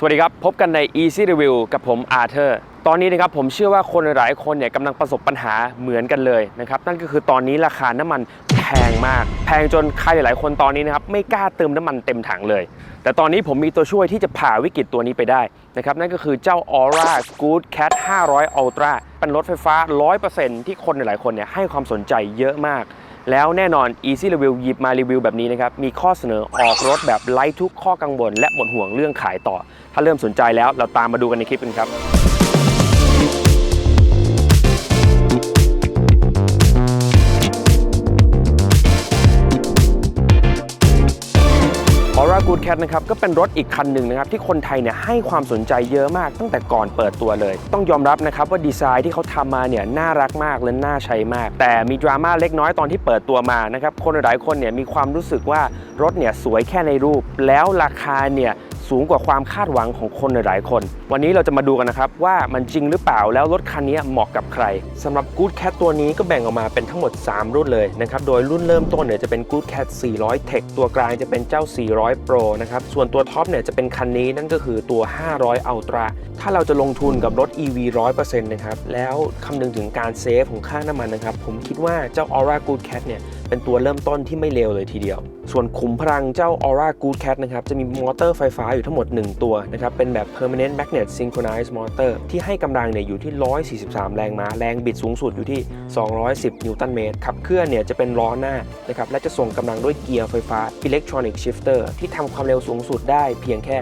สวัสดีครับ พบกันใน Easy Review กับผมอาเธอร์ ตอนนี้นะครับผมเชื่อว่าคนหลายคนเนี่ยกำลังประสบปัญหาเหมือนกันเลยนะครับนั่นก็คือตอนนี้ราคาน้ำมันแพงมาก แพงจนใครหลายๆ คนตอนนี้นะครับไม่กล้าเติมน้ำมันเต็มถังเลย แต่ตอนนี้ผมมีตัวช่วยที่จะผ่าวิกฤตตัวนี้ไปได้นะครับนั่นก็คือเจ้า Aura Scoot Cat 500 Ultra เป็นรถไฟฟ้า 100%ที่คนหลายๆคนเนี่ยให้ความสนใจเยอะมาก แล้วแน่นอน Easy Review หยิบมารีวิวแบบนี้นะครับ มีข้อเสนอออกรถแบบไร้ทุกข้อกังวลและหมดห่วงเรื่องขายต่อ ถ้าเริ่มสนใจแล้วเราตามมาดูกันในคลิปกันครับ Aura Good Cat นะครับก็เป็นรถอีกคันหนึ่งนะครับที่คนไทยเนี่ยให้ความสนใจเยอะมากตั้งแต่ก่อนเปิดตัวเลย ต้องยอมรับนะครับว่าดีไซน์ที่เขาทำมาเนี่ยน่ารักมากและน่าใช้มาก แต่มีดราม่าเล็กน้อยตอนที่เปิดตัวมานะครับคนหลายๆคนเนี่ยมีความรู้สึกว่ารถเนี่ยสวยแค่ในรูป แล้วราคาเนี่ย สูงกว่าความคาดหวังของคนหลายๆคน วันนี้เราจะมาดูกันนะครับว่ามันจริงหรือเปล่าแล้วรถคันนี้เหมาะกับใครสำหรับ Good Cat ตัวนี้ก็แบ่งออกมาเป็นทั้งหมด 3 รุ่นเลยนะครับโดยรุ่นเริ่มต้นเนี่ยจะเป็น Good Cat 400 Tech ตัวกลางจะเป็นเจ้า 400 Pro นะครับส่วนตัวท็อปเนี่ยจะเป็นคันนี้นั่นก็คือตัว 500 Ultra ถ้าเราจะลงทุนกับรถ EV 100%นะครับแล้วคำนึงถึงการเซฟของค่าน้ำมันนะครับผมคิดว่าเจ้า Aura Good Cat เนี่ยเป็นตัวเริ่มต้นที่ไม่เลวเลยทีเดียว ส่วนขุมพลังเจ้า Aura Good Cat นะครับ จะมีมอเตอร์ไฟฟ้าอยู่ทั้งหมด 1 ตัวนะครับ เป็นแบบ Permanent Magnet Synchronized Motor ที่ให้กำลังเนี่ยอยู่ที่ 143 แรงม้า แรงบิดสูงสุดอยู่ที่ 210 นิวตันเมตร ขับเคลื่อนเนี่ยจะเป็นล้อหน้านะครับ และจะส่งกำลังด้วยเกียร์ไฟฟ้า Electronic Shifter ที่ทำความเร็วสูงสุดได้เพียงแค่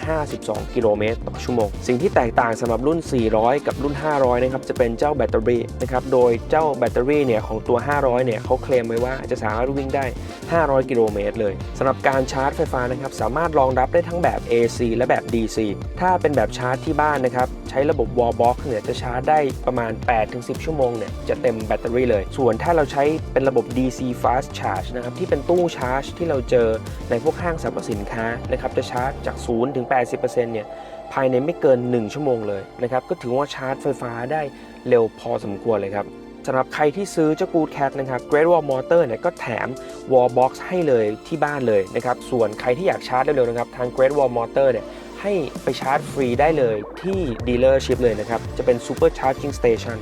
152 กิโลเมตรต่อชั่วโมง สิ่งที่แตกต่างสำหรับรุ่น 400 กับรุ่น 500 นะครับ จะเป็นเจ้าแบตเตอรี่นะครับ โดยเจ้าแบตเตอรี่เนี่ยของตัว 500 เนี่ยเขาเคลมไว้ว่าจะสามารถวิ่งได้ 500กิโลเมตรเลยสำหรับการชาร์จไฟฟ้านะครับสามารถรองรับได้ทั้งแบบ AC และแบบ DC ถ้าเป็นแบบชาร์จที่บ้านนะครับใช้ระบบ wall box เนี่ยจะชาร์จได้ประมาณ 8-10 ชั่วโมงเนี่ยจะเต็มแบตเตอรี่เลย ส่วนถ้าเราใช้เป็นระบบ DC fast charge นะครับที่เป็นตู้ชาร์จที่เราเจอในพวกห้างสรรพสินค้านะครับจะชาร์จจาก0ถึง80%เนี่ยภายในไม่เกิน 1 ชั่วโมงเลยนะครับก็ถือว่าชาร์จไฟฟ้าได้เร็วพอสมควรเลยครับ สำหรับใครที่ซื้อเจ้ากูดแคทนะครับ Great Wall Motor เนี่ยก็แถม Wall Box ให้เลยที่บ้านเลยนะครับ ส่วนใครที่อยากชาร์จเร็วๆนะครับ ทาง Great Wall Motor เนี่ยให้ไปชาร์จฟรีได้เลยที่ dealership เลยนะครับ จะเป็น Super Charging Station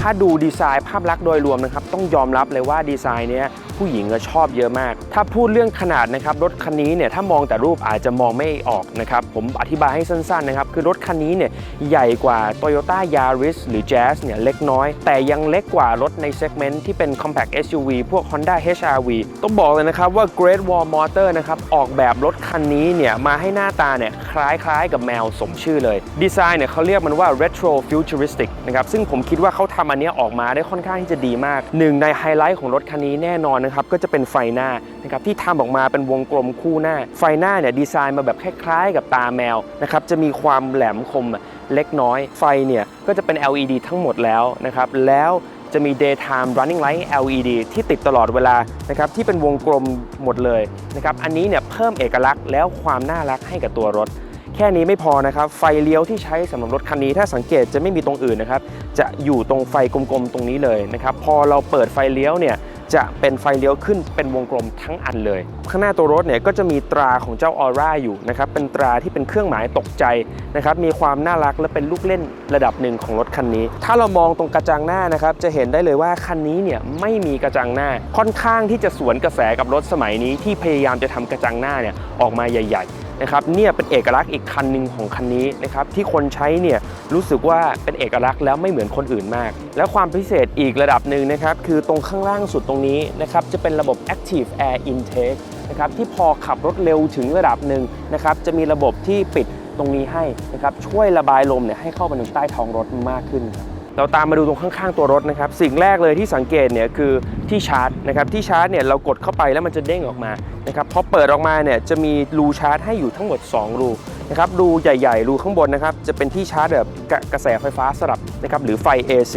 ถ้าดูดีไซน์ภาพลักษณ์โดยรวมนะครับ ต้องยอมรับเลยว่าดีไซน์เนี้ย ผู้หญิงอะชอบเยอะมาก ถ้าพูดเรื่องขนาดนะครับรถคันนี้เนี่ยถ้ามองแต่รูปอาจจะมองไม่ออกนะครับผมอธิบายให้สั้นๆนะครับคือรถคันนี้เนี่ยใหญ่กว่า Toyota Yaris หรือ Jazz เนี่ยเล็กน้อย แต่ยังเล็กกว่ารถในเซกเมนต์ที่เป็น Compact SUV พวก Honda HR-V ต้องบอกเลยนะครับว่า Great Wall Motor นะครับออกแบบรถคันนี้เนี่ยมาให้หน้าตาเนี่ยคล้ายๆกับแมวสมชื่อเลย ดีไซน์เนี่ยเขาเรียกมันว่า Retro Futuristic นะครับซึ่งผมคิดว่าเขาทำอันนี้ออกมาได้ค่อนข้างที่จะดีมากหนึ่งในไฮไลท์ของรถคันนี้แน่นอนนะครับก็จะเป็นไฟหน้านะครับที่ทำออกมาเป็นวงกลมคู่หน้า ไฟหน้าเนี่ยดีไซน์มาแบบคล้ายๆ กับตาแมวนะครับจะมีความแหลมคมเล็กน้อย ไฟเนี่ยก็จะเป็น LED ทั้งหมดแล้วนะครับแล้วจะมี daytime running light LED ที่ติดตลอดเวลานะครับที่เป็นวงกลมหมดเลยนะครับอันนี้เนี่ยเพิ่มเอกลักษณ์แล้วความน่ารักให้กับตัวรถ แค่นี้ไม่พอนะครับไฟเลี้ยวที่ใช้สำหรับรถคันนี้ ถ้าสังเกตจะไม่มีตรงอื่นนะครับจะอยู่ตรงไฟกลมๆตรงนี้เลยนะครับพอเราเปิดไฟเลี้ยวเนี่ย จะเป็นไฟเลี้ยวขึ้นเป็นวงกลมทั้งอันเลย ข้างหน้าตัวรถเนี่ยก็จะมีตราของเจ้าออร่าอยู่นะครับเป็นตราที่เป็นเครื่องหมายตกใจนะครับมีความน่ารักและเป็นลูกเล่นระดับหนึ่งของรถคันนี้ ถ้าเรามองตรงกระจังหน้านะครับจะเห็นได้เลยว่าคันนี้เนี่ยไม่มีกระจังหน้า ค่อนข้างที่จะสวนกระแสกับรถสมัยนี้ที่พยายามจะทำกระจังหน้าเนี่ยออกมาใหญ่ ๆ นะครับเนี่ยเป็นเอกลักษณ์อีกคันหนึ่งของคันนี้นะครับที่คนใช้เนี่ยรู้สึกว่าเป็นเอกลักษณ์แล้วไม่เหมือนคนอื่นมาก และความพิเศษอีกระดับหนึ่งนะครับคือตรงข้างล่างสุดตรงนี้นะครับจะเป็นระบบ Active Air Intake นะครับที่พอขับรถเร็วถึงระดับหนึ่งนะครับจะมีระบบที่ปิดตรงนี้ให้นะครับช่วยระบายลมเนี่ยให้เข้าไปในใต้ท้องรถมากขึ้นครับ เราตามมาดูตรงข้างๆตัวรถนะครับ สิ่งแรกเลยที่สังเกตเนี่ยคือที่ชาร์จนะครับที่ชาร์จเนี่ยเรากดเข้าไปแล้วมันจะเด้งออกมานะครับพอเปิดออกมาเนี่ยจะมีรูชาร์จให้อยู่ทั้งหมด 2 รูนะครับรูใหญ่ๆ รูข้างบนนะครับจะเป็นที่ชาร์จแบบกระกระแสไฟฟ้าสลับนะครับหรือไฟ AC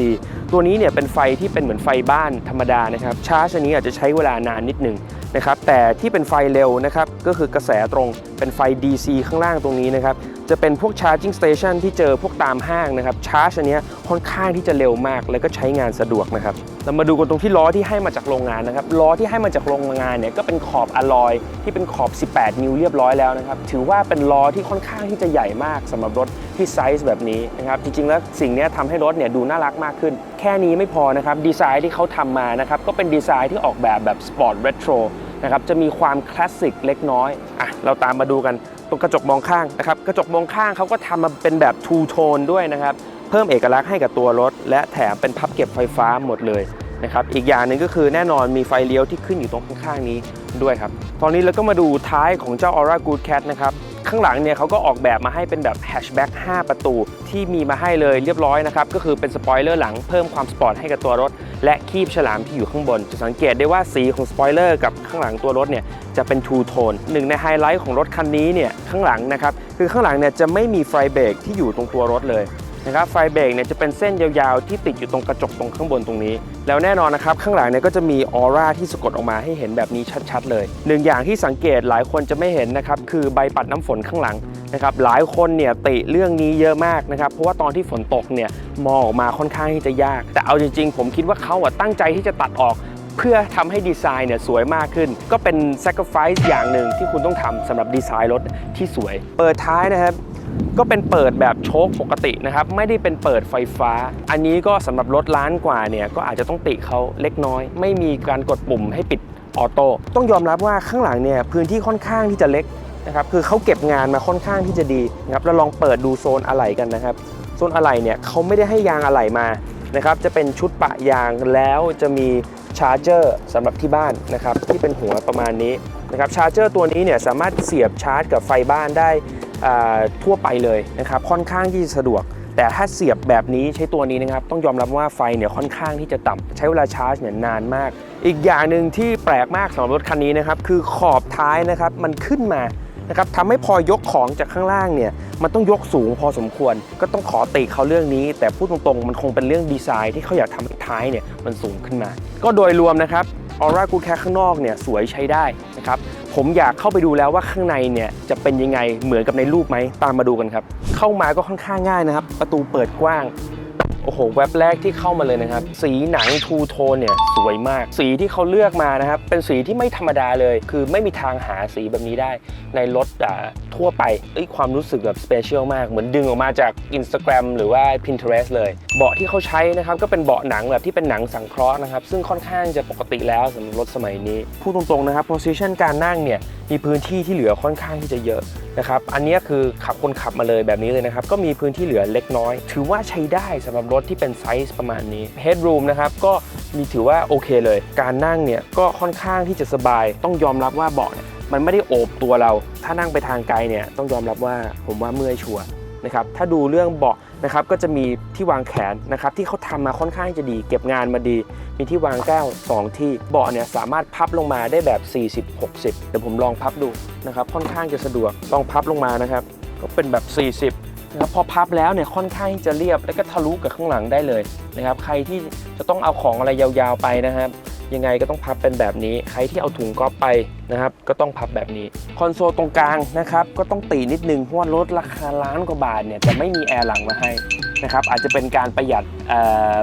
ตัวนี้เนี่ยเป็นไฟที่เป็นเหมือนไฟบ้านธรรมดานะครับชาร์จอันนี้อาจจะใช้เวลานานนิดนึงนะครับแต่ที่เป็นไฟเร็วนะครับก็คือกระแสตรงเป็นไฟ DC ข้างล่างตรงนี้นะครับ จะเป็นพวก charging station ที่เจอพวกตามห้างนะครับชาร์จอันนี้ค่อนข้างที่จะเร็วมาก แล้วก็ใช้งานสะดวกนะครับเรามาดูกันตรงที่ล้อที่ให้มาจากโรงงานนะครับล้อที่ให้มาจากโรงงานเนี่ยก็เป็นขอบอลลอยที่เป็นขอบ 18 นิ้วเรียบร้อยแล้วนะครับถือว่าเป็นล้อที่ค่อนข้างที่จะใหญ่มากสำหรับรถที่ไซส์แบบนี้นะครับจริงๆแล้วสิ่งนี้ทำให้รถเนี่ยดูน่ารักมากขึ้น แค่นี้ไม่พอนะครับดีไซน์ที่เขาทำมานะครับก็เป็นดีไซน์ที่ออกแบบแบบสปอร์ตเรโทรนะครับจะมีความคลาสสิกเล็กน้อยอะเราตามมาดูกัน ตรงกระจกมองข้างนะครับกระจกมองข้างเขาก็ทำมาเป็นแบบทูโทนด้วยนะครับ เพิ่มเอกลักษณ์ให้กับตัวรถ และแถมเป็นพับเก็บไฟฟ้าหมดเลยนะครับอีกอย่างหนึ่งก็คือแน่นอนมีไฟเลี้ยวที่ขึ้นอยู่ตรงข้างๆนี้ด้วยครับ ตอนนี้เราก็มาดูท้ายของเจ้า Aura Good Cat นะครับ ข้างหลังเนี่ยเขาก็ออกแบบมาให้เป็นแบบแฮชแบ็ก5 ประตูที่มีมาให้เลยเรียบร้อยนะครับ ก็คือเป็นสปอยเลอร์หลังเพิ่มความสปอร์ตให้กับตัวรถ และคีบฉลามที่อยู่ข้างบน จะสังเกตได้ว่าสีของสปอยเลอร์กับข้างหลังตัวรถเนี่ยจะเป็นทูโทนหนึ่งในไฮไลท์ของรถคันนี้เนี่ยข้างหลังนะครับคือข้างหลังเนี่ยจะไม่มีไฟเบรกที่อยู่ตรงตัวรถเลย นะครับไฟเบรกเนี่ยจะเป็นเส้นยาวๆ ที่ติดอยู่ตรงกระจกตรงข้างบนตรงนี้ แล้วแน่นอนนะครับ ข้างหลังเนี่ยก็จะมีออร่าที่สะกดออกมาให้เห็นแบบนี้ชัดๆ เลยหนึ่งอย่างที่สังเกตหลายคนจะไม่เห็นนะครับคือใบปัดน้ำฝนข้างหลังนะครับหลายคนเนี่ยติเรื่องนี้เยอะมากนะครับ เพราะว่าตอนที่ฝนตกเนี่ยมองออกมาค่อนข้างที่จะยาก แต่เอาจริงๆ ผมคิดว่าเขาอะตั้งใจที่จะตัดออกเพื่อทำให้ดีไซน์เนี่ยสวยมากขึ้น ก็เป็น sacrifice อย่างหนึ่งที่คุณต้องทำสำหรับดีไซน์รถที่สวย เปิดท้ายนะครับ ก็เป็นเปิดแบบโชคปกตินะครับ ไม่ได้เป็นเปิดไฟฟ้า อันนี้ก็สำหรับรถล้านกว่าเนี่ยก็อาจจะต้องติเขาเล็กน้อย ไม่มีการกดปุ่มให้ปิดออโต้ต้องยอมรับว่าข้างหลังเนี่ยพื้นที่ค่อนข้างที่จะเล็กนะครับคือเขาเก็บงานมาค่อนข้างที่จะดีนะครับเราลองเปิดดูโซนอะไหล่กันนะครับโซนอะไหล่เนี่ยเขาไม่ได้ให้ยางอะไหล่มานะครับจะเป็นชุดปะยางแล้วจะมีชาร์เจอร์สำหรับที่บ้านนะครับที่เป็นหัวประมาณนี้นะครับชาร์เจอร์ตัวนี้เนี่ยสามารถเสียบชาร์จกับไฟบ้านได้ ทั่วไปเลยนะครับค่อนข้างที่จะสะดวก แต่ถ้าเสียบแบบนี้ใช้ตัวนี้นะครับต้องยอมรับว่าไฟเนี่ยค่อนข้างที่จะต่ำใช้เวลาชาร์จเนี่ยนานมาก อีกอย่างหนึ่งที่แปลกมากสำหรับรถคันนี้นะครับคือขอบท้ายนะครับมันขึ้นมานะครับทำให้พอยกของจากข้างล่างเนี่ยมันต้องยกสูงพอสมควร ก็ต้องขอติเขาเรื่องนี้ แต่พูดตรงๆ มันคงเป็นเรื่องดีไซน์ที่เขาอยากทำให้ท้ายเนี่ยมันสูงขึ้นมา ก็โดยรวมนะครับออร่ากูแคข้างนอกเนี่ยสวยใช้ได้นะครับ ผมอยากเข้าไปดูแล้วว่าข้างในเนี่ยจะเป็นยังไงเหมือนกับในรูปไหมตามมาดูกันครับ เข้ามาก็ค่อนข้างง่ายนะครับ ประตูเปิดกว้าง อ้โหแว็บแรกที่เข้ามาเลยนะครับ สีหนังทูโทนเนี่ยสวยมาก สีที่เขาเลือกมานะครับ เป็นสีที่ไม่ธรรมดาเลย คือไม่มีทางหาสีแบบนี้ได้ ในรถอ่าทั่วไปเอ้ยความรู้สึกแบบสเปเชียลมาก เหมือนดึงออกมาจาก Instagram หรือว่า Pinterest เลย เบาะที่เขาใช้นะครับ ก็เป็นเบาะหนังแบบที่เป็นหนังสังเคราะห์นะครับ ซึ่งค่อนข้างจะปกติแล้วสำหรับรถสมัยนี้พูดตรงๆนะครับ position การนั่งเนี่ย มีพื้นที่ที่เหลือค่อนข้างที่จะเยอะนะครับอันนี้คือขับคนขับมาเลยแบบนี้เลยนะครับก็มีพื้นที่เหลือเล็กน้อย ถือว่าใช้ได้สำหรับรถที่เป็นไซส์ประมาณนี้ headroom นะครับก็มีถือว่าโอเคเลย การนั่งเนี่ยก็ค่อนข้างที่จะสบาย ต้องยอมรับว่าเบาะเนี่ยมันไม่ได้โอบตัวเรา ถ้านั่งไปทางไกลเนี่ยต้องยอมรับว่าผมว่าเมื่อยชัวนะครับถ้าดูเรื่องเบาะ นะครับก็จะมีที่วางแขนนะครับที่เขาทำมาค่อนข้างจะดี เก็บงานมาดี มีที่วางแก้ว 2 ที่เบาะเนี่ยสามารถพับลงมาได้แบบ 40-60 เดี๋ยวผมลองพับดูนะครับค่อนข้างจะสะดวกลองพับลงมานะครับ ก็เป็นแบบ 40นะครับพอพับแล้วเนี่ยค่อนข้างจะเรียบ แล้วก็ทะลุกับข้างหลังได้เลยนะครับใครที่จะต้องเอาของอะไรยาวๆไปนะครับ ยังไงก็ต้องพับเป็นแบบนี้ ใครที่เอาถุงก๊อฟไปนะครับ ก็ต้องพับแบบนี้ คอนโซลตรงกลางนะครับ ก็ต้องตีนิดนึงเพราะว่ารถราคาล้านกว่าบาทเนี่ยแต่ไม่มีแอร์หลังมาให้นะครับอาจจะเป็นการประหยัด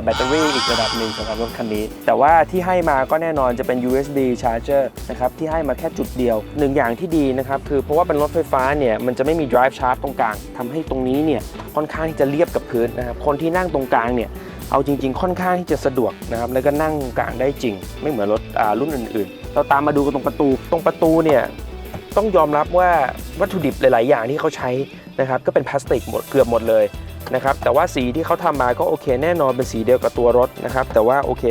แบตเตอรี่อีกระดับหนึ่งสำหรับรถคันนี้ แต่ว่าที่ให้มาก็แน่นอนจะเป็น USB charger นะครับที่ให้มาแค่จุดเดียวหนึ่งอย่างที่ดีนะครับคือเพราะว่าเป็นรถไฟฟ้าเนี่ยมันจะไม่มี drive shaft ตรงกลางทำให้ตรงนี้เนี่ยค่อนข้างที่จะเรียบกับพื้นนะครับคนที่นั่งตรงกลางเนี่ย เอาจริง ๆ ค่อนข้างที่จะสะดวกนะครับแล้วก็นั่งกลางได้จริง ไม่เหมือนรถรุ่นอื่น ๆ เราตามมาดูกันตรงประตู ตรงประตูเนี่ยต้องยอมรับว่าวัตถุดิบหลาย ๆ อย่างที่เขาใช้นะครับก็เป็นพลาสติกหมดเกือบหมดเลยนะครับแต่ว่าสีที่เขาทำมาก็โอเค แน่นอนเป็นสีเดียวกับตัวรถนะครับแต่ว่าโอเค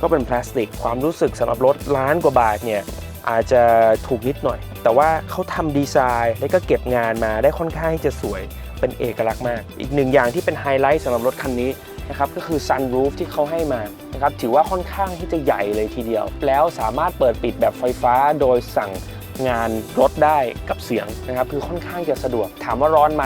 ก็เป็นพลาสติก ความรู้สึกสำหรับรถล้านกว่าบาทเนี่ยอาจจะถูกนิดหน่อย แต่ว่าเขาทำดีไซน์แล้วก็เก็บงานมาได้ค่อนข้างที่จะสวยเป็นเอกลักษณ์มาก อีกหนึ่งอย่างที่เป็นไฮไลท์สำหรับรถคันนี้ นะครับก็คือ sunroof ที่เขาให้มานะครับถือว่าค่อนข้างที่จะใหญ่เลยทีเดียว แล้วสามารถเปิดปิดแบบไฟฟ้าโดยสั่งงานรถได้กับเสียงนะครับคือค่อนข้างจะสะดวก ถามว่าร้อนไหม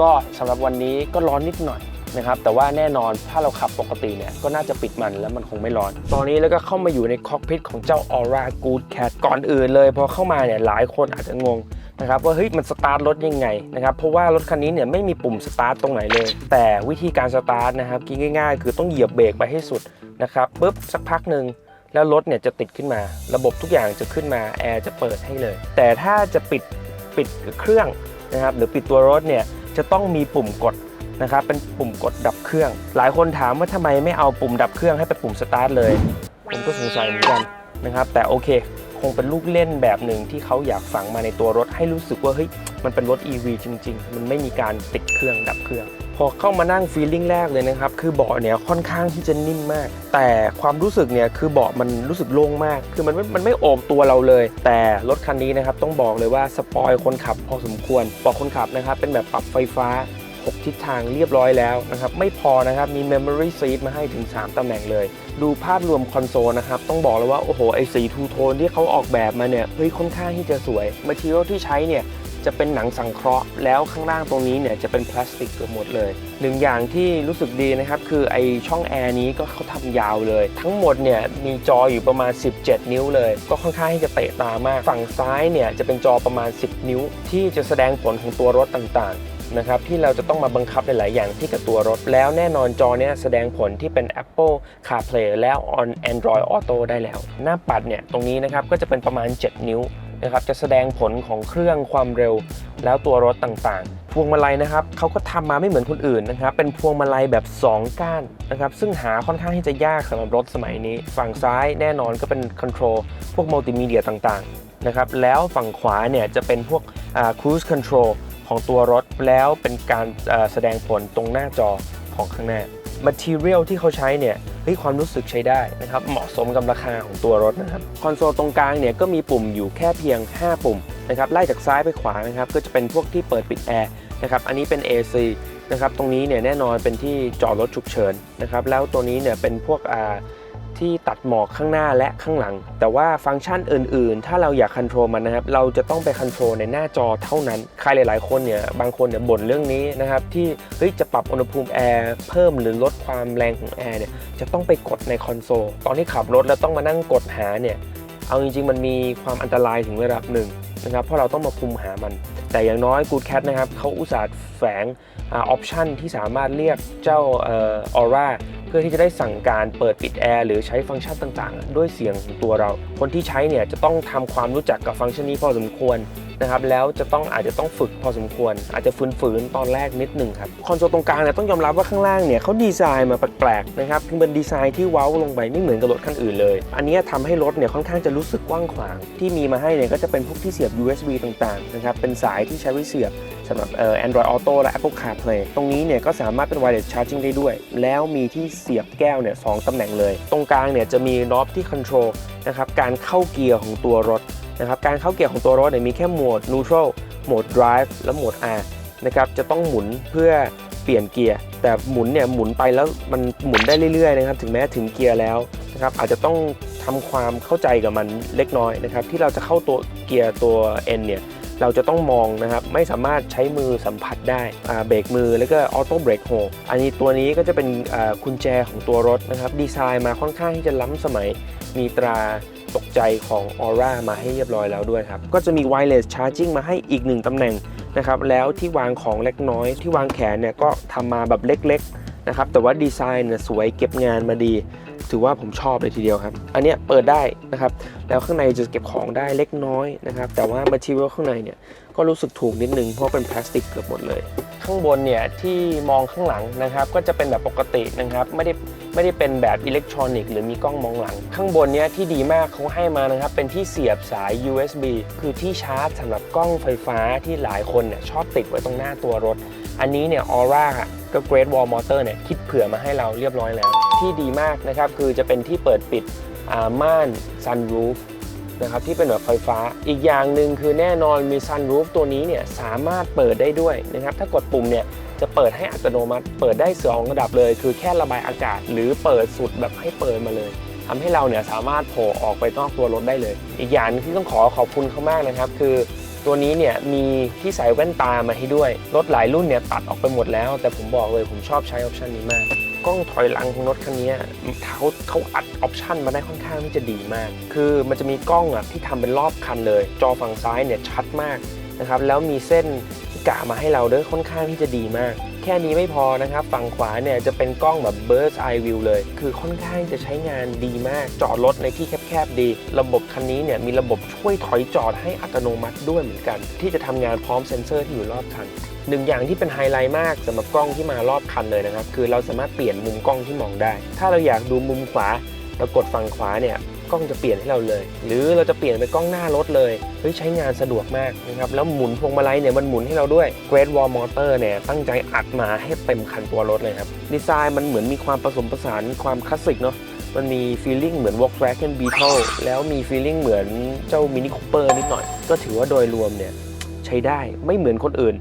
ก็สำหรับวันนี้ก็ร้อนนิดหน่อย นะครับแต่ว่าแน่นอนถ้าเราขับปกติเนี่ยก็น่าจะปิดมันแล้วมันคงไม่ร้อน ตอนนี้แล้วก็เข้ามาอยู่ในคอกพิทของเจ้า Aura Good Cat ก่อนอื่นเลยพอเข้ามาเนี่ยหลายคนอาจจะงงนะครับว่าเฮ้ยมันสตาร์ทรถยังไงนะครับเพราะว่ารถคันนี้เนี่ยไม่มีปุ่มสตาร์ทตรงไหนเลย แต่วิธีการสตาร์ทนะครับคิดง่ายๆ คือต้องเหยียบเบรกไปให้สุดนะครับปุ๊บสักพักหนึ่งแล้วรถเนี่ยจะติดขึ้นมา ระบบทุกอย่างจะขึ้นมาแอร์จะเปิดให้เลย แต่ถ้าจะปิดปิดเครื่องนะครับหรือปิดตัวรถเนี่ยจะต้องมีปุ่มกด นะครับเป็นปุ่มกดดับเครื่อง หลายคนถามว่าทำไมไม่เอาปุ่มดับเครื่องให้เป็นปุ่มสตาร์ทเลย ผมก็สงสัยเหมือนกันนะครับ แต่โอเค คงเป็นลูกเล่นแบบหนึ่งที่เขาอยากฝังมาในตัวรถให้รู้สึกว่าเฮ้ยมันเป็นรถ EV จริง ๆ มันไม่มีการติดเครื่องดับเครื่อง พอเข้ามานั่งฟีลลิ่งแรกเลยนะครับ คือเบาะเนี่ยค่อนข้างที่จะนิ่มมาก แต่ความรู้สึกเนี่ยคือเบาะมันรู้สึกโล่งมาก คือมันไม่มันไม่โอบตัวเราเลย แต่รถคันนี้นะครับต้องบอกเลยว่าสปอยคนขับพอสมควรเบาะคนขับนะครับเป็นแบบปรับไฟฟ้า 6 ทิศทางเรียบร้อยแล้วนะครับไม่พอนะครับมี Memory Seat มาให้ถึง 3ตำแหน่งเลย ดูภาพรวมคอนโซลนะครับต้องบอกเลยว่า โอ้โห ไอสีทูโทนที่เขาออกแบบมาเนี่ยเฮ้ยค่อนข้างที่จะสวย Material ที่ใช้เนี่ยจะเป็นหนังสังเคราะห์แล้วข้างล่างตรงนี้เนี่ยจะเป็นพลาสติกเกือบหมดเลยหนึ่งอย่างที่รู้สึกดีนะครับ คือไอช่องแอร์นี้ก็เขาทำยาวเลย ทั้งหมดเนี่ยมีจออยู่ประมาณ 17 นิ้วเลย ก็ค่อนข้างที่จะเตะตามาก ฝั่งซ้ายเนี่ยจะเป็นจอประมาณ 10 นิ้ว ที่จะแสดงผลของตัวรถต่างๆ นะครับที่เราจะต้องมาบังคับในหลายอย่างที่กับตัวรถ แล้วแน่นอนจอเนี้ยแสดงผลที่เป็น Apple CarPlay แล้ว on Android Auto ได้แล้ว หน้าปัดเนี่ยตรงนี้นะครับก็จะเป็นประมาณ 7 นิ้วนะครับจะแสดงผลของเครื่องความเร็ว แล้วตัวรถต่างๆ พวงมาลัยนะครับเขาก็ทำมาไม่เหมือนคนอื่นนะครับเป็นพวงมาลัยแบบ 2 ก้านนะครับซึ่งหาค่อนข้างที่จะยากสำหรับรถสมัยนี้ ฝั่งซ้ายแน่นอนก็เป็นคอนโทรลพวกมัลติมีเดียต่างๆนะครับแล้วฝั่งขวาเนี่ยจะเป็นพวก cruise control ของตัวรถแล้วเป็นการแสดงผลตรงหน้าจอของข้างหน้า Material ที่เขาใช้เนี่ยเฮ้ยความรู้สึกใช้ได้นะครับเหมาะสมกับราคาของตัวรถนะครับคอนโซลตรงกลางเนี่ยก็มีปุ่มอยู่แค่เพียง 5 ปุ่มนะครับไล่จากซ้ายไปขวานะครับก็จะเป็นพวกที่เปิดปิดแอร์นะครับอันนี้เป็น AC นะครับตรงนี้เนี่ยแน่นอนเป็นที่จอดรถฉุกเฉินนะครับแล้วตัวนี้เนี่ยเป็นพวกอ่า ที่ตัดหมอกข้างหน้าและข้างหลัง แต่ว่าฟังก์ชันอื่น ๆ ถ้าเราอยากคันโทรลมันนะครับ เราจะต้องไปคันโทรลในหน้าจอเท่านั้น ใครหลาย ๆ คนเนี่ย บางคนเนี่ยบ่นเรื่องนี้นะครับ ที่เฮ้ยจะปรับอุณหภูมิแอร์เพิ่มหรือลดความแรงของแอร์เนี่ย จะต้องไปกดในคอนโซล ตอนที่ขับรถแล้วต้องมานั่งกดหาเนี่ย เอาจริง ๆ มันมีความอันตรายถึงระดับหนึ่งนะครับ เพราะเราต้องมาคุมหามัน แต่อย่างน้อย Good Cat นะครับเขาอุตส่าห์แฝงออปชันที่สามารถเรียกเจ้าออร่า พื่อที่จะได้สั่งการเปิดปิดแอร์หรือใช้ฟังก์ชันต่างๆ ด้วยเสียงของตัวเรา คนที่ใช้เนี่ยจะต้องทำความรู้จักกับฟังก์ชันนี้พอสมควรนะครับแล้วจะต้องอาจจะต้องฝึกพอสมควร อาจจะฝืนๆตอนแรกนิดหนึ่งครับคอนโซลตรงกลางเนี่ยต้องยอมรับว่าข้างล่างเนี่ยเขาดีไซน์มาแปลกๆนะครับคือเป็นดีไซน์ที่เว้าลงไปไม่เหมือนกับรถคันอื่นเลย อันนี้ทำให้รถเนี่ยค่อนข้างจะรู้สึกกว้างขวาง ที่มีมาให้เนี่ยก็จะเป็นพวกที่เสียบ USB ต่างๆนะครับเป็นสายที่ใช้ไว้เสียบ สำหรับเอ่อ Android Auto และ Apple CarPlay ตรงนี้เนี่ยก็สามารถเป็น wireless charging ได้ด้วย แล้วมีที่เสียบแก้วเนี่ยสองตำแหน่งเลย ตรงกลางเนี่ยจะมีน็อปที่ control นะครับการเข้าเกียร์ของตัวรถนะครับการเข้าเกียร์ของตัวรถเนี่ยมีแค่โหมด neutral โหมด drive และโหมด R นะครับจะต้องหมุนเพื่อเปลี่ยนเกียร์ แต่หมุนเนี่ยหมุนไปแล้วมันหมุนได้เรื่อยๆนะครับถึงแม้ถึงเกียร์แล้วนะครับอาจจะต้องทำความเข้าใจกับมันเล็กน้อยนะครับที่เราจะเข้าตัวเกียร์ตัว N เนี่ย เราจะต้องมองนะครับไม่สามารถใช้มือสัมผัสได้เบรกมือแล้วก็ออโต้เบรกโฮอันนี้ตัวนี้ก็จะเป็นอ่ากุญแจของตัวรถนะครับดีไซน์มาค่อนข้างที่จะล้ำสมัยมีตราตกใจของ Aura มาให้เรียบร้อยแล้วด้วยครับ ก็จะมี wireless charging มาให้อีกหนึ่งตำแหน่งนะครับแล้วที่วางของเล็กน้อย ที่วางแขนเนี่ยก็ทำมาแบบเล็กๆนะครับแต่ว่าดีไซน์เนี่ยสวยเก็บงานมาดี ถือว่าผมชอบเลยทีเดียวครับ อันเนี้ยเปิดได้นะครับ แล้วข้างในจะเก็บของได้เล็กน้อยนะครับ แต่ว่า material ข้างในเนี่ยก็รู้สึกถูกนิดนึงเพราะเป็นพลาสติกเกือบหมดเลย ข้างบนเนี่ยที่มองข้างหลังนะครับ ก็จะเป็นแบบปกตินะครับ ไม่ได้ไม่ได้เป็นแบบอิเล็กทรอนิกส์หรือมีกล้องมองหลัง ข้างบนเนี่ยที่ดีมากเขาให้มานะครับ เป็นที่เสียบสาย USB คือที่ชาร์จสำหรับกล้องไฟฟ้าที่หลายคนเนี่ยชอบติดไว้ตรงหน้าตัวรถ อันนี้เนี่ยออร่าก็ Great Wall Motor เนี่ยคิดเผื่อมาให้เราเรียบร้อยแล้ว ที่ดีมากนะครับ คือจะเป็นที่เปิดปิดม่าน sunroof นะครับที่เป็นแบบไฟฟ้าอีกอย่างหนึ่งคือแน่นอนมี sunroof ตัวนี้เนี่ยสามารถเปิดได้ด้วยนะครับถ้ากดปุ่มเนี่ยจะเปิดให้อัตโนมัติ เปิดได้สองระดับเลย คือแค่ระบายอากาศ หรือเปิดสุดแบบให้เปิดมาเลยทำให้เราเนี่ยสามารถโผล่ออกไปนอกตัวรถได้เลย อีกอย่างหนึ่งที่ต้องขอขอบคุณเขามากนะครับ คือ ตัวนี้เนี่ยมีที่ใส่แว่นตามาให้ด้วย รถหลายรุ่นเนี่ยตัดออกไปหมดแล้ว แต่ผมบอกเลยผมชอบใช้ออปชันนี้มากกล้องถอยหลังของรถคันนี้เขาเขาอัดออปชันมาได้ค่อนข้างที่จะดีมาก คือมันจะมีกล้องอะที่ทำเป็นรอบคันเลย จอฝั่งซ้ายเนี่ยชัดมากนะครับแล้วมีเส้นที่กะมาให้เราด้วยค่อนข้างที่จะดีมาก แค่นี้ไม่พอนะครับ ฝั่งขวาเนี่ยจะเป็นกล้องแบบ Bird's Eye View เลย คือค่อนข้างจะใช้งานดีมาก จอดรถในที่แคบๆดี ระบบคันนี้เนี่ยมีระบบช่วยถอยจอดให้อัตโนมัติด้วยเหมือนกัน ที่จะทำงานพร้อมเซ็นเซอร์ที่อยู่รอบคันหนึ่งอย่างที่เป็นไฮไลท์มากสำหรับกล้องที่มารอบคันเลยนะครับ คือเราสามารถเปลี่ยนมุมกล้องที่มองได้ ถ้าเราอยากดูมุมขวาเรากดฝั่งขวาเนี่ย กล้องจะเปลี่ยนให้เราเลย หรือเราจะเปลี่ยนไปกล้องหน้ารถเลยเฮ้ยใช้งานสะดวกมากนะครับแล้วหมุนพวงมาลัยเนี่ยมันหมุนให้เราด้วย Great Wall Motor เนี่ยตั้งใจอัดมาให้เต็มคันตัวรถเลยครับดีไซน์มันเหมือนมีความผสมผสานความคลาสสิกเนาะมันมีฟีลลิ่งเหมือน Volkswagen Beetle แล้วมีฟีลลิ่งเหมือนเจ้า Mini Cooper นิดหน่อย ก็ถือว่าโดยรวมเนี่ยใช้ได้ไม่เหมือนคนอื่น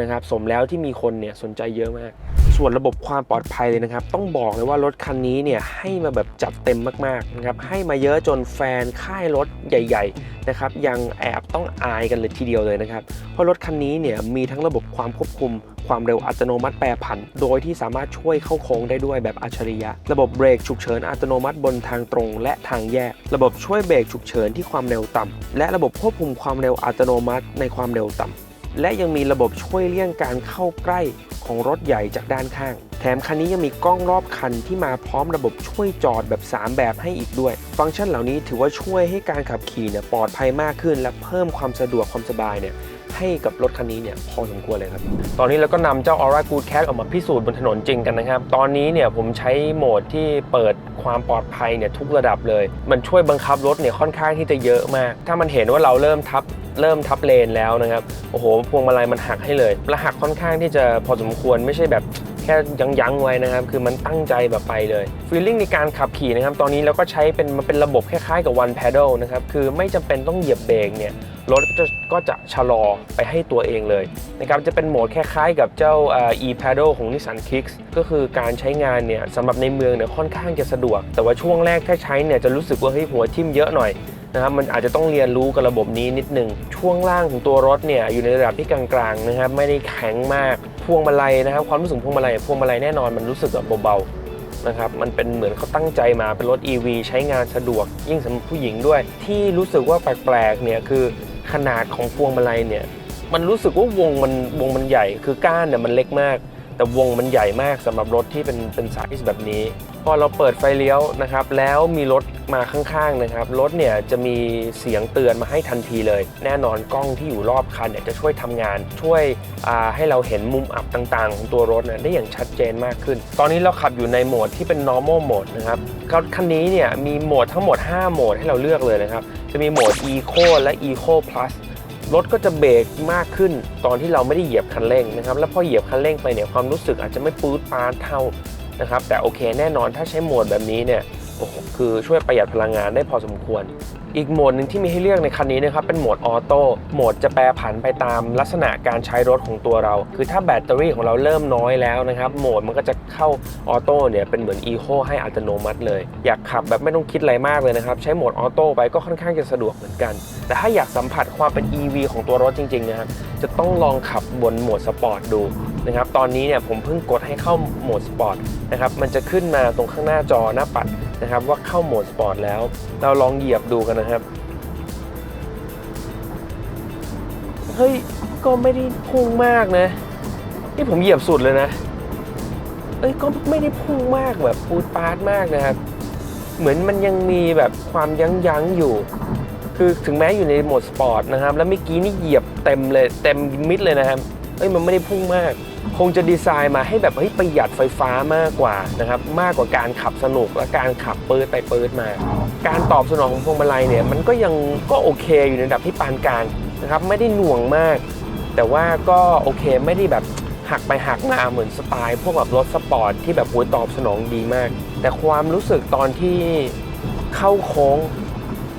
นะครับสมแล้วที่มีคนเนี่ยสนใจเยอะมาก ส่วนระบบความปลอดภัยเลยนะครับ ต้องบอกเลยว่ารถคันนี้เนี่ยให้มาแบบจัดเต็มมากๆนะครับให้มาเยอะจนแฟนค่ายรถใหญ่ๆนะครับยังแอบต้องอายกันเลยทีเดียวเลยนะครับ เพราะรถคันนี้เนี่ยมีทั้งระบบความควบคุม ความเร็วอัตโนมัติแปรผัน โดยที่สามารถช่วยเข้าโค้งได้ด้วยแบบอัจฉริยะ ระบบเบรกฉุกเฉินอัตโนมัติบนทางตรงและทางแยก ระบบช่วยเบรกฉุกเฉินที่ความเร็วต่ำและระบบควบคุมความเร็วอัตโนมัติในความเร็วต่ำ และยังมีระบบช่วยเลี่ยงการเข้าใกล้ของรถใหญ่จากด้านข้าง แถมคันนี้ยังมีกล้องรอบคันที่มาพร้อมระบบช่วยจอดแบบ 3 แบบให้อีกด้วย ฟังก์ชันเหล่านี้ถือว่าช่วยให้การขับขี่เนี่ยปลอดภัยมากขึ้น และเพิ่มความสะดวกความสบายเนี่ย ให้กับรถคันนี้เนี่ยพอสมควรเลยครับ ตอนนี้เราก็นำเจ้า Aura Good Cat ออกมาพิสูจน์บนถนนจริงกันนะครับ ตอนนี้เนี่ยผมใช้โหมดที่เปิดความปลอดภัยเนี่ยทุกระดับเลย มันช่วยบังคับรถเนี่ยค่อนข้างที่จะเยอะมาก ถ้ามันเห็นว่าเราเริ่มทับเริ่มทับเลนแล้วนะครับ โอ้โห พวงมาลัยมันหักให้เลยและหักค่อนข้างที่จะพอสมควรไม่ใช่แบบ แค่ยังยั้งไว้นะครับ คือมันตั้งใจแบบไปเลยฟีลลิ่งในการขับขี่นะครับ ตอนนี้เราก็ใช้เป็นมันเป็นระบบคล้ายๆกับ one pedal นะครับ คือไม่จำเป็นต้องเหยียบเบรกเนี่ย รถก็จะก็จะชะลอไปให้ตัวเองเลยนะครับ จะเป็นโหมดคล้ายๆกับเจ้า e-pedal ของ Nissan Kicks ก็คือการใช้งานเนี่ยสำหรับในเมืองเนี่ยค่อนข้างจะสะดวก แต่ว่าช่วงแรกถ้าใช้เนี่ยจะรู้สึกว่าเฮ้ยหัวทิ่มเยอะหน่อยนะครับมันอาจจะต้องเรียนรู้กับระบบนี้นิดหนึ่งช่วงล่างของตัวรถเนี่ยอยู่ในระดับที่กลางๆนะครับไม่ได้แข็งมาก พวงมาลัยนะครับ ความรู้สึกพวงมาลัยพวงมาลัยแน่นอนมันรู้สึกแบบเบาๆนะครับมันเป็นเหมือนเขาตั้งใจมาเป็นรถ EV ใช้งานสะดวกยิ่งสำหรับผู้หญิงด้วย ที่รู้สึกว่าแปลกๆเนี่ยคือขนาดของพวงมาลัยเนี่ยมันรู้สึกว่าวงมันวงมันใหญ่ คือก้านเนี่ยมันเล็กมาก แต่วงมันใหญ่มากสำหรับรถที่เป็นเป็นไซส์แบบนี้ พอเราเปิดไฟเลี้ยวนะครับแล้วมีรถมาข้างๆนะครับรถเนี่ยจะมีเสียงเตือนมาให้ทันทีเลย แน่นอนกล้องที่อยู่รอบคันเนี่ยจะช่วยทำงาน ช่วยให้เราเห็นมุมอับต่างๆ ของตัวรถเนี่ยได้อย่างชัดเจนมากขึ้น ตอนนี้เราขับอยู่ในโหมดที่เป็น normal mode นะครับคันนี้เนี่ยมีโหมดทั้งหมด 5 โหมดให้เราเลือกเลยนะครับจะมีโหมด eco และ eco plus รถก็จะเบรกมากขึ้นตอนที่เราไม่ได้เหยียบคันเร่งนะครับ แล้วพอเหยียบคันเร่งไปเนี่ยความรู้สึกอาจจะไม่ปื๊ดปาดเท่านะครับ แต่โอเคแน่นอนถ้าใช้โหมดแบบนี้เนี่ย อ้โหคือช่วยประหยัดพลังงานได้พอสมควร อีกโหมดหนึ่งที่มีให้เลือกในคันนี้นะครับเป็นโหมดออโต้โหมดจะแปรผันไปตามลักษณะการใช้รถของตัวเรา คือถ้าแบตเตอรี่ของเราเริ่มน้อยแล้วนะครับโหมดมันก็จะเข้าออโต้เนี่ยเป็นเหมือนอีโคให้อัตโนมัติเลย อยากขับแบบไม่ต้องคิดอะไรมากเลยนะครับใช้โหมดออโต้ไปก็ค่อนข้างจะสะดวกเหมือนกัน แต่ถ้าอยากสัมผัสความเป็น EV ของตัวรถจริงๆนะครับจะต้องลองขับบนโหมดสปอร์ตดู นะครับตอนนี้เนี่ยผมเพิ่งกดให้เข้าโหมดสปอร์ตนะครับมันจะขึ้นมาตรงข้างหน้าจอหน้าปัดนะครับว่าเข้าโหมดสปอร์ตแล้ว เราลองเหยียบดูกันนะครับเฮ้ยก็ไม่ได้พุ่งมากนะนี่ผมเหยียบสุดเลยนะเอ้ยก็ไม่ได้พุ่งมากแบบปูดปาดมากนะครับ เหมือนมันยังมีแบบความยั้งยั้งอยู่ คือถึงแม้อยู่ในโหมดสปอร์ตนะครับ แล้วเมื่อกี้นี่เหยียบเต็มเลยเต็มมิดเลยนะครับเอ้ยมันไม่ได้พุ่งมาก คงจะดีไซน์มาให้แบบเฮ้ยประหยัดไฟฟ้ามากกว่านะครับมากกว่าการขับสนุกและการขับเปืดไปเปืดมา การตอบสนองของพวงมาลัยเนี่ยมันก็ยังก็โอเคอยู่ในระดับที่ปานกลางนะครับไม่ได้หน่วงมาก แต่ว่าก็โอเคไม่ได้แบบหักไปหักมาเหมือนสไตล์พวกแบบรถสปอร์ตที่แบบโอ้ยตอบสนองดีมาก แต่ความรู้สึกตอนที่เข้าโค้ง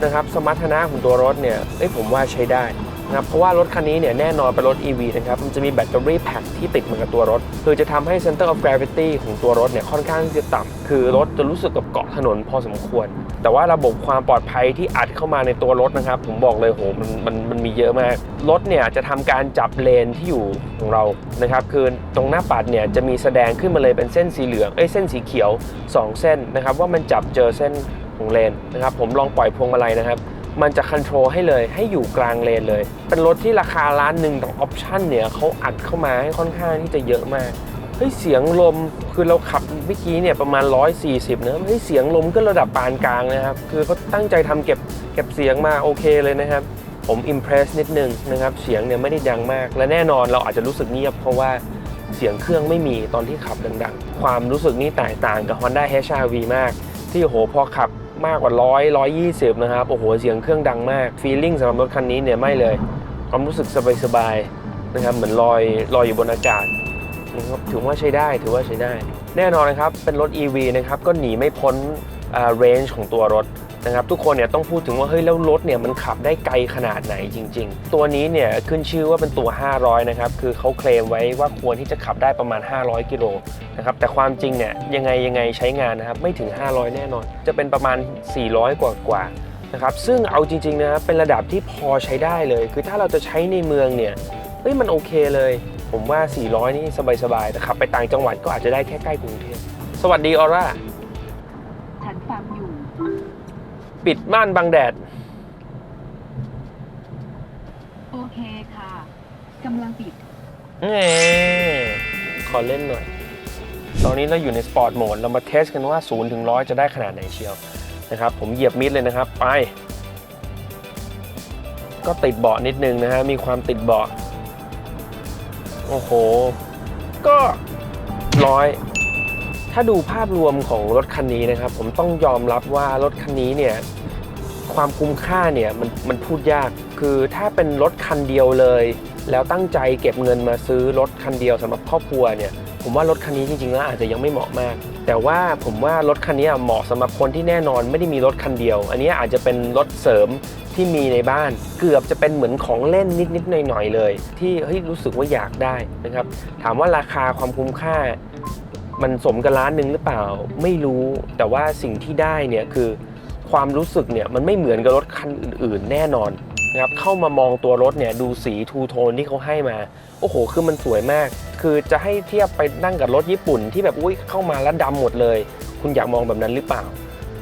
นะครับสมรรถนะของตัวรถเนี่ยเอ้ยผมว่าใช้ได้ นะครับเพราะว่ารถคันนี้เนี่ยแน่นอนเป็นรถ EV นะครับมันจะมีแบตเตอรี่แพ็คที่ติดเหมากับตัวรถ คือจะทำให้ Center of Gravity ของตัวรถเนี่ยค่อนข้างที่จะต่ำคือรถจะรู้สึกกับเกาะถนนพอสมควร แต่ว่าระบบความปลอดภัยที่อัดเข้ามาในตัวรถนะครับ ผมบอกเลยโหมันมันมันมีเยอะมาก รถเนี่ยจะทำการจับเลนที่อยู่ของเรานะครับคือตรงหน้าปัดเนี่ยจะมีแสดงขึ้นมาเลยเป็นเส้นสีเหลืองเอ้ยเส้นสีเขียว 2 เส้นนะครับว่ามันจับเจอเส้นของเลนนะครับผมลองปล่อยพวงมาลัยนะครับ มันจะค o n t r o l ให้เลยให้อยู่กลางเลนเลย เป็นรถที่ราคาล้านหนึ่งแต่ออปชั่นเนี่ยเขาอัดเข้ามาให้ค่อนข้างที่จะเยอะมากเฮ้ยเสียงลมคือเราขับเมื่อกี้เนี่ยประมาณ 140นะเฮ้ยเสียงลมก็ระดับปานกลางนะครับ คือเขาตั้งใจทำเก็บเก็บเสียงมาโอเคเลยนะครับ ผมอิมเพรสนิดนึงนะครับ เสียงเนี่ยไม่ได้ดังมาก และแน่นอนเราอาจจะรู้สึกเงียบเพราะว่าเสียงเครื่องไม่มีตอนที่ขับดังๆ ความรู้สึกนี้แตกต่างกับ Honda HR-V มาก ที่โอ้โหพอขับ มากกว่า100 120นะครับ โอ้โห เสียงเครื่องดังมากฟีลลิ่งสำหรับรถคันนี้เนี่ยไม่เลย ความรู้สึกสบายๆนะครับ เหมือนลอยลอยอยู่บนอากาศนะครับถือว่าใช้ได้ถือว่าใช้ได้ แน่นอนนะครับ เป็นรถ EV นะครับ ก็หนีไม่พ้นเรนจ์ของตัวรถ นะครับทุกคนเนี่ยต้องพูดถึงว่าเฮ้ยแล้วรถเนี่ยมันขับได้ไกลขนาดไหนจริง ๆ ตัวนี้เนี่ยขึ้นชื่อว่าเป็นตัว 500 นะครับ คือเขาเคลมไว้ว่าควรที่จะขับได้ประมาณ 500 กิโลนะครับแต่ความจริงเนี่ยยังไงยังไงใช้งานนะครับไม่ถึง 500 แน่นอน จะเป็นประมาณ 400 กว่ากว่าๆนะครับซึ่งเอาจริงๆนะครับเป็นระดับที่พอใช้ได้เลย คือถ้าเราจะใช้ในเมืองเนี่ยเฮ้ยมันโอเคเลย ผมว่า 400 นี่สบายๆแต่ขับไปต่างจังหวัดก็อาจจะได้แค่ใกล้กรุงเทพสวัสดีออร่า ปิดม่านบังแดด โอเคค่ะกำลังปิดแหมขอเล่นหน่อย ตอนนี้เราอยู่ในสปอร์ตโหมด เรามาเทสกันว่า0ถึง100 จะได้ขนาดไหนเชียวนะครับ ผมเหยียบมิดเลยนะครับ ไป ก็ติดเบาะนิดนึงนะฮะ มีความติดเบาะ โอ้โห ก็ร้อย ถ้าดูภาพรวมของรถคันนี้นะครับ ผมต้องยอมรับว่ารถคันนี้เนี่ยความคุ้มค่าเนี่ยมันมันพูดยาก คือถ้าเป็นรถคันเดียวเลย แล้วตั้งใจเก็บเงินมาซื้อรถคันเดียวสำหรับครอบครัวเนี่ยผมว่ารถคันนี้จริงๆแล้วอาจจะยังไม่เหมาะมาก แต่ว่าผมว่ารถคันนี้เหมาะสำหรับคนที่แน่นอนไม่ได้มีรถคันเดียว อันนี้อาจจะเป็นรถเสริมที่มีในบ้าน เกือบจะเป็นเหมือนของเล่นนิดๆหน่อยๆเลย ที่เฮ้ยรู้สึกว่าอยากได้นะครับถามว่าราคาความคุ้มค่า มันสมกับร้านหนึ่งหรือเปล่าไม่รู้แต่ว่าสิ่งที่ได้เนี่ยคือความรู้สึกเนี่ยมันไม่เหมือนกับรถคันอื่น ๆ แน่นอนนะครับเข้ามามองตัวรถเนี่ยดูสีทูโทนที่เขาให้มา โอ้โห คือมันสวยมาก คือจะให้เทียบไปนั่งกับรถญี่ปุ่นที่แบบอุ้ยเข้ามาแล้วดำหมดเลย คุณอยากมองแบบนั้นหรือเปล่า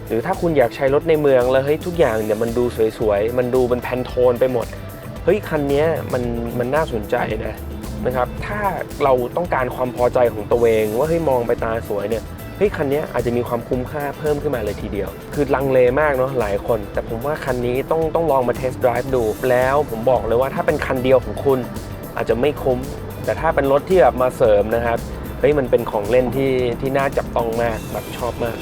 หรือถ้าคุณอยากใช้รถในเมืองแล้วเฮ้ยทุกอย่างเนี่ยมันดูสวยๆมันดูเป็นแพนโทนไปหมดเฮ้ยคันนี้มันมันน่าสนใจนะ นะครับ ถ้าเราต้องการความพอใจของตัวเองว่าเฮ้ยมองไปตาสวยเนี่ยเฮ้ยคันนี้อาจจะมีความคุ้มค่าเพิ่มขึ้นมาเลยทีเดียว คือลังเลมากเนาะหลายคน แต่ผมว่าคันนี้ต้องต้องลองมาเทสต์ไดรฟ์ดู แล้วผมบอกเลยว่าถ้าเป็นคันเดียวของคุณอาจจะไม่คุ้ม แต่ถ้าเป็นรถที่แบบมาเสริมนะครับเฮ้ยมันเป็นของเล่นที่ที่น่าจับต้องมากแบบชอบมาก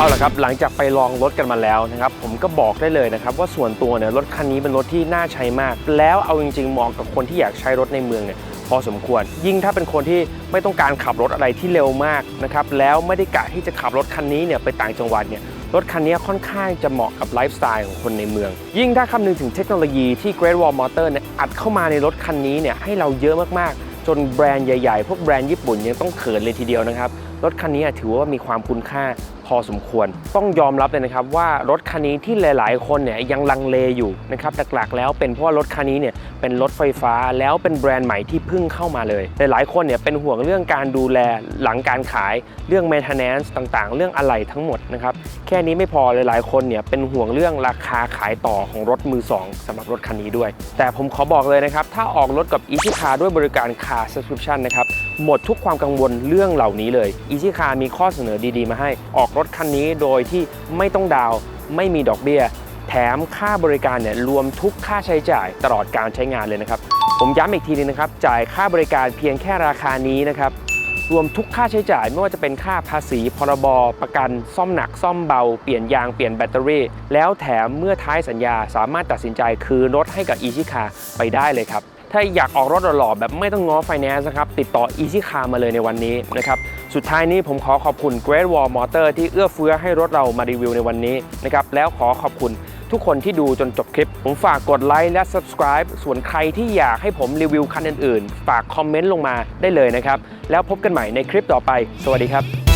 เอาละครับหลังจากไปลองรถกันมาแล้วนะครับผมก็บอกได้เลยนะครับว่าส่วนตัวเนี่ยรถคันนี้เป็นรถที่น่าใช้มาก แล้วเอาจริงๆเหมาะกับคนที่อยากใช้รถในเมืองเนี่ยพอสมควร ยิ่งถ้าเป็นคนที่ไม่ต้องการขับรถอะไรที่เร็วมากนะครับแล้วไม่ได้กะที่จะขับรถคันนี้เนี่ยไปต่างจังหวัดเนี่ยรถคันนี้ค่อนข้างจะเหมาะกับไลฟ์สไตล์ของคนในเมือง ยิ่งถ้าคำนึงถึงเทคโนโลยีที่ Great Wall Motor เนี่ยอัดเข้ามาในรถคันนี้เนี่ยให้เราเยอะมากๆ จนแบรนด์ใหญ่ๆ พวกแบรนด์ญี่ปุ่นยังต้องเขินเลยทีเดียวนะครับ รถคันนี้ถือว่ามีความคุณค่า อสมควร ต้องยอมรับเลยนะครับว่ารถคันนี้ที่หลาย ๆ คนเนี่ยยังลังเลอยู่นะครับหลักๆแล้วเป็นเพราะว่ารถคันนี้เนี่ยเป็นรถไฟฟ้าแล้วเป็นแบรนด์ใหม่ที่เพิ่งเข้ามาเลย หลายๆคนเนี่ยเป็นห่วงเรื่องการดูแลหลังการขายเรื่อง maintenance ต่างๆ เรื่องอะไหล่ทั้งหมดนะครับแค่นี้ไม่พอหลายๆคนเนี่ยเป็นห่วงเรื่องราคาขายต่อของรถมือสองสำหรับรถคันนี้ด้วย แต่ผมขอบอกเลยนะครับถ้าออกรถกับ Easy Car ด้วยบริการ Car Subscription นะครับหมดทุกความกังวลเรื่องเหล่านี้เลย Easy Car มีข้อเสนอดีๆ มาให้ออกรถคันนี้โดยที่ไม่ต้องดาวไม่มีดอกเบี้ย แถมค่าบริการเนี่ยรวมทุกค่าใช้จ่ายตลอดการใช้งานเลยนะครับ ผมย้ำอีกทีนึงนะครับ จ่ายค่าบริการเพียงแค่ราคานี้นะครับรวมทุกค่าใช้จ่ายไม่ว่าจะเป็นค่าภาษี พรบ ประกัน ซ่อมหนัก ซ่อมเบา เปลี่ยนยาง เปลี่ยนแบตเตอรี่ แล้วแถมเมื่อท้ายสัญญาสามารถตัดสินใจคืนรถให้กับ Easy Car ไปได้เลยครับ ถ้าอยากออกรถหล่อๆแบบไม่ต้องง้อไฟแนนซ์นะครับ ติดต่อ Easy Car มาเลยในวันนี้นะครับ สุดท้ายนี้ผมขอขอบคุณ Great Wall Motor ที่เอื้อเฟื้อให้รถเรามารีวิวในวันนี้นะครับ แล้วขอขอบคุณทุกคนที่ดูจนจบคลิป ผมฝากกดไลค์และ subscribe ส่วนใครที่อยากให้ผมรีวิวคันอื่นๆ ฝากคอมเมนต์ลงมาได้เลยนะครับ แล้วพบกันใหม่ในคลิปต่อไป สวัสดีครับ